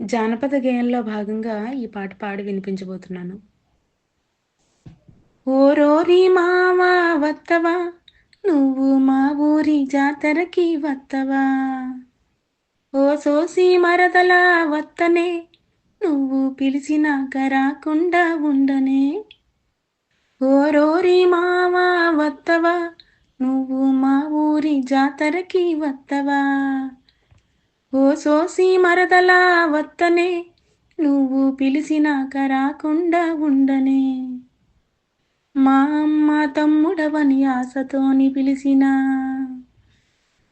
జానపద గేయంలో భాగంగా ఈ పాట పాడి వినిపించబోతున్నాను. ఓరోరి మావా వత్తవా నువ్వు మా ఊరి జాతరకి వత్తవా? ఓ సోసి మరదలా వత్తనే నువ్వు పిలిచిన రాకుండా ఉండనే? ఓరోరి మావా వత్తవా నువ్వు మా ఊరి జాతరకి వత్తవా? ఓ సోసి మరదలా వత్తనే నువ్వు పిలిచినాక రాకుండా ఉండనే. మా అమ్మ తమ్ముడవని ఆశతోని పిలిచినా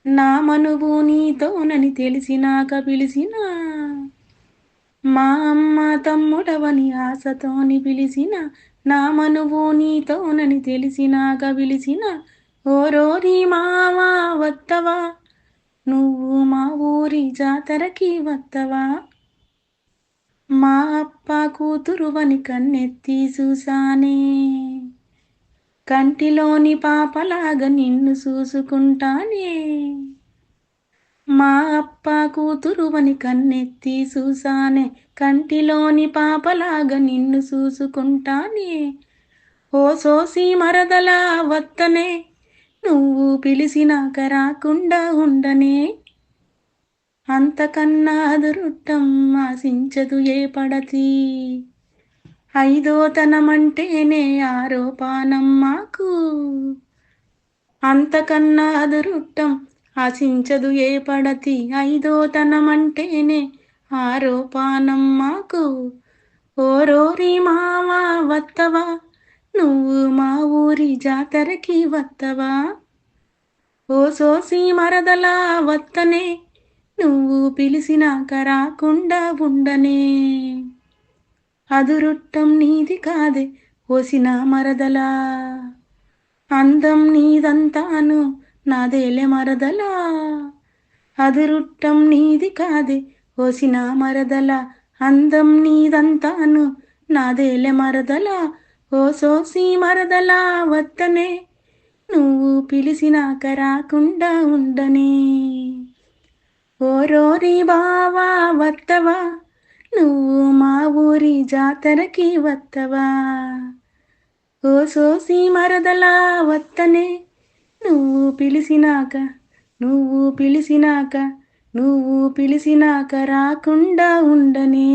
నా మనువు నీతోనని తెలిసినాక పిలిచినా మా అమ్మ తమ్ముడవని ఆశతోని పిలిచిన నా మనువు నీతోనని తెలిసినాక పిలిచిన ఓరోరి మావా వత్తవా? నువ్వు మా ఊరి జాతరకి వత్తవా? మా అప్ప కూతురువని కన్నెత్తి చూసానే కంటిలోని పాపలాగా నిన్ను చూసుకుంటానే. మా అప్ప కూతురువని కన్నెత్తి చూసానే కంటిలోని పాపలాగా నిన్ను చూసుకుంటానే. ఓ సోసి మరదలా వత్తనే. నువ్వు పిలిచినాక రాకుండా ఉండనే. అంతకన్నా అదురుట్టం ఆశించదు ఏ పడతి. ఐదోతనమంటేనే ఆరోపానం మాకు అంతకన్నా అదురుట్టం ఆశించదు ఏ పడతి. ఐదోతనమంటేనే ఆరోపానం మాకు ఓరోరి మావా వత్తవా? నువ్వు మా జాతరకి వత్తవా? ఓ సోసి మరదలా వత్తనే నువ్వు పిలిసినాక రాకుండా ఉండనే. అదురుట్టం నీది కాదే ఓసిన మరదలా. అందం నీదంతాను నాదేలే మరదలా. అదురుట్టం నీది కాదే ఓసిన మరదలా. అందం నీదంతాను నాదేలే మరదలా. ఓ సోసి మరదలా వత్తనే నువ్వు పిలిచినాక రాకుండా ఉండనే. ఓ రోరి బావా వత్తవా నువ్వు మా ఊరి జాతరకి వత్తవా ఓ సోసి మరదలా వత్తనే నువ్వు పిలిచినాక నువ్వు పిలిచినాక నువ్వు పిలిచినాక రాకుండా ఉండనే.